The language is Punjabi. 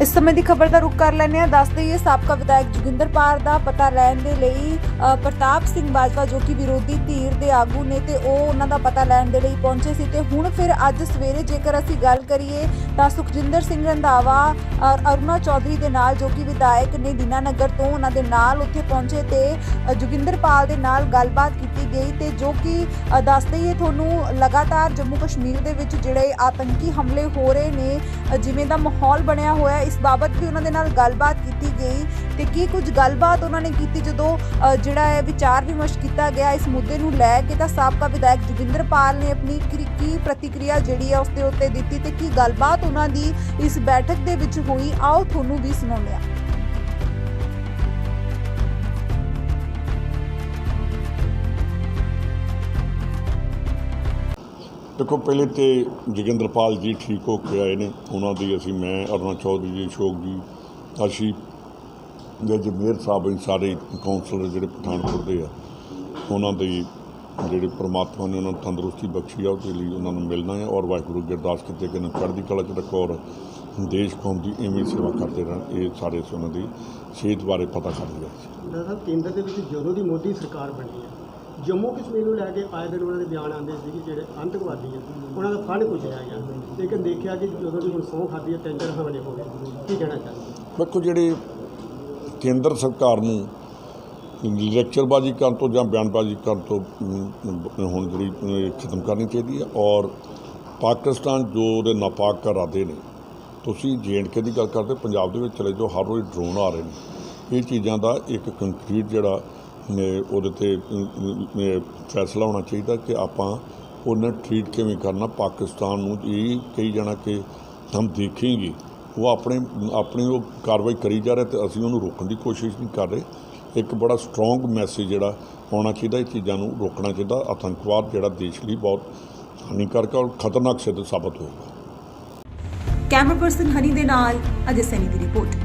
ਇਸ ਸਮੇਂ ਦੀ ਖਬਰ ਦਾ ਰੁਕ ਕਰ ਲੈਂਦੇ ਹਾਂ। ਦੱਸ ਦਈਏ, ਸਾਬਕਾ ਵਿਧਾਇਕ ਜੋਗਿੰਦਰ ਪਾਰ ਦਾ ਪਤਾ ਲੈਣ ਦੇ ਲਈ ਪ੍ਰਤਾਪ ਸਿੰਘ ਬਾਜਵਾ ਜੋ ਕਿ ਵਿਰੋਧੀ ਧਿਰ ਦੇ ਆਗੂ ਨੇ ਤੇ ਉਹ ਉਹਨਾਂ ਦਾ ਪਤਾ ਲੈਣ ਦੇ ਲਈ ਪਹੁੰਚੇ ਸੀ ਤੇ ਹੁਣ ਫਿਰ ਅੱਜ ਸਵੇਰੇ ਜੇਕਰ ਅਸੀਂ ਗੱਲ ਕਰੀਏ ਤਾਂ ਸੁਖਜਿੰਦਰ ਸਿੰਘ ਰੰਧਾਵਾ ਔਰ ਅਰੁਣਾ ਚੌਧਰੀ ਦੇ ਨਾਲ ਜੋ ਕਿ ਵਿਧਾਇਕ ਨੇ ਦੀਨਾਨਗਰ ਤੋਂ ਉਹਨਾਂ ਦੇ ਨਾਲ ਉੱਥੇ ਪਹੁੰਚੇ ਤੇ ਜੋਗਿੰਦਰ ਪਾਲ ਦੇ ਨਾਲ ਗੱਲਬਾਤ ਕੀਤੀ ਗਈ ਤੇ ਜੋ ਕਿ ਦੱਸ ਦਈਏ ਤੁਹਾਨੂੰ ਲਗਾਤਾਰ ਜੰਮੂ ਕਸ਼ਮੀਰ ਦੇ ਵਿੱਚ ਜਿਹੜੇ ਆਤੰਕੀ ਹਮਲੇ ਹੋ ਰਹੇ ਨੇ ਜਿਵੇਂ ਦਾ ਮਾਹੌਲ ਬਣਿਆ ਹੋਇਆ ਇਸ ਬਾਬਤ ਵੀ ਉਹਨਾਂ ਦੇ ਨਾਲ ਗੱਲਬਾਤ ਕੀਤੀ ਗਈ ਤੇ ਕੀ ਕੁਝ ਗੱਲਬਾਤ ਉਹਨਾਂ ਨੇ ਕੀਤੀ ਜਦੋਂ ਜਿਹੜਾ ਹੈ ਵਿਚਾਰ ਵਿਮਰਸ਼ ਕੀਤਾ ਗਿਆ ਇਸ ਮੁੱਦੇ ਨੂੰ ਲੈ ਕੇ, ਤਾਂ ਸਾਬਕਾ ਵਿਧਾਇਕ ਜੋਗਿੰਦਰ ਪਾਲ ਨੇ ਆਪਣੀ ਕੀ- ਕੀ ਪ੍ਰਤੀਕਿਰਿਆ ਜਿਹੜੀ ਹੈ ਉਸ ਦੇ ਉੱਤੇ ਦਿੱਤੀ ਤੇ ਕੀ ਗੱਲਬਾਤ ਉਹਨਾਂ ਦੀ ਇਸ ਬੈਠਕ ਦੇ ਵਿੱਚ ਹੋਈ, ਆਓ ਤੁਹਾਨੂੰ ਵੀ ਸੁਣਾਉਂਦੇ ਹਾਂ। ਦੇਖੋ, ਪਹਿਲੇ ਤੇ ਜੋਗਿੰਦਰਪਾਲ ਜੀ ਠੀਕ ਹੋ ਕੇ ਆਏ ਨੇ। ਉਹਨਾਂ ਦੀ ਅਸੀਂ, ਮੈਂ, ਅਰੁਣਾ ਚੌਧਰੀ ਜੀ, ਅਸ਼ੋਕ ਜੀ ਅਸ਼ੀ ਜੇ ਜਮੇਰ ਸਾਹਿਬ ਇਹ ਸਾਰੇ ਕਾਉਂਸਲਰ ਜਿਹੜੇ ਪਠਾਨਕੋਟ ਦੇ ਆ, ਉਹਨਾਂ ਦੀ ਜਿਹੜੇ ਪ੍ਰਮਾਤਮਾ ਨੇ ਉਹਨਾਂ ਨੂੰ ਤੰਦਰੁਸਤੀ ਬਖਸ਼ੀ ਆ, ਉਹਦੇ ਲਈ ਉਹਨਾਂ ਨੂੰ ਮਿਲਣਾ ਹੈ ਔਰ ਵਾਹਿਗੁਰੂ ਅੱਗੇ ਅਰਦਾਸ ਕੀਤੇ ਕਿ ਇਹਨਾਂ ਨੂੰ ਚੜ੍ਹਦੀ ਕਲਾ ਚ ਰੱਖੋ ਔਰ ਦੇਸ਼, ਕੌਮ ਦੀ ਇਵੇਂ ਸੇਵਾ ਕਰਦੇ ਰਹਿਣ। ਇਹ ਸਾਰੇ ਅਸੀਂ ਉਹਨਾਂ ਦੀ ਸਿਹਤ ਬਾਰੇ ਪਤਾ ਕਰ ਲਿਆ ਸੀ। ਕੇਂਦਰ ਦੇ ਵਿੱਚ ਜਦੋਂ ਦੀ ਮੋਦੀ ਸਰਕਾਰ ਬਣੀ ਹੈ ਜੰਮੂ ਕਸ਼ਮੀਰ ਨੂੰ ਲੈ ਕੇ ਆਏ ਦਿਨ ਉਹਨਾਂ ਦੇ ਬਿਆਨ ਆਉਂਦੇ ਸੀ ਕਿ ਜਿਹੜੇ ਅੰਤਕਵਾਦੀ ਆ, ਉਹਨਾਂ ਦਾ ਫੰਡ ਕੁਝ ਗਿਆ। ਲੇਕਿਨ ਦੇਖਿਆ ਕਿ ਜਦੋਂ ਦੀ ਹੁਣ ਸਹੁੰ ਖਾਦੀ ਹੈ ਤਿੰਨ ਚਾਰ ਹਮਲੇ ਹੋ ਗਏ। ਕੀ ਕਹਿਣਾ ਚਾਹੁੰਦੇ ਵੇਖੋ ਜਿਹੜੇ ਕੇਂਦਰ ਸਰਕਾਰ ਨੂੰ ਲੈਕਚਰਬਾਜ਼ੀ ਕਰਨ ਤੋਂ ਜਾਂ ਬਿਆਨਬਾਜ਼ੀ ਕਰਨ ਤੋਂ ਹੁਣ ਜਿਹੜੀ ਖਤਮ ਕਰਨੀ ਚਾਹੀਦੀ ਹੈ ਔਰ ਪਾਕਿਸਤਾਨ ਜੋ ਉਹਦੇ ਨਾਪਾਕ ਇਰਾਦੇ ਨੇ, ਤੁਸੀਂ ਕੇ ਦੀ ਗੱਲ ਕਰਦੇ, ਪੰਜਾਬ ਦੇ ਵਿੱਚ ਚਲੇ ਜਾਓ, ਹਰ ਰੋਜ਼ ਡਰੋਨ ਆ ਰਹੇ ਨੇ। ਇਹ ਚੀਜ਼ਾਂ ਦਾ ਇੱਕ ਕੰਕਰੀਟ ਜਿਹੜਾ ਉਹਦੇ ਤੇ ਫੈਸਲਾ ਹੋਣਾ ਚਾਹੀਦਾ ਕਿ ਆਪਾਂ ਉਹਨਾਂ ਟ੍ਰੀਟ ਕਿਵੇਂ ਕਰਨਾ। ਪਾਕਿਸਤਾਨ ਨੂੰ ਇਹ ਕਹੀ ਜਾਣਾ ਕਿ ਹਮ ਦੇਖेंगे ਉਹ ਆਪਣੇ, ਆਪਣੀ ਉਹ ਕਾਰਵਾਈ ਕਰੀ ਜਾ ਰਿਹਾ ਤੇ ਅਸੀਂ ਉਹਨੂੰ ਰੋਕਣ ਦੀ ਕੋਸ਼ਿਸ਼ ਨਹੀਂ ਕਰ ਰਹੇ। ਇੱਕ ਬੜਾ ਸਟਰੋਂਗ ਮੈਸੇਜ ਜਿਹੜਾ ਆਉਣਾ ਚਾਹੀਦਾ, ਇਹ ਚੀਜ਼ਾਂ ਨੂੰ ਰੋਕਣਾ ਚਾਹੀਦਾ। ਆਤੰਕਵਾਦ ਜਿਹੜਾ ਦੇਸ਼ ਲਈ ਬਹੁਤ ਹਾਨੀਕਾਰਕ ਔਰ ਖਤਰਨਾਕ ਸਿੱਧ ਸਾਬਤ ਹੋਏਗਾ। ਕੈਮਰਾ ਪਰਸਨ ਹਨੀ ਦੇ ਨਾਲ ਅਜੇ ਸੈਨੀ ਦੀ ਰਿਪੋਰਟ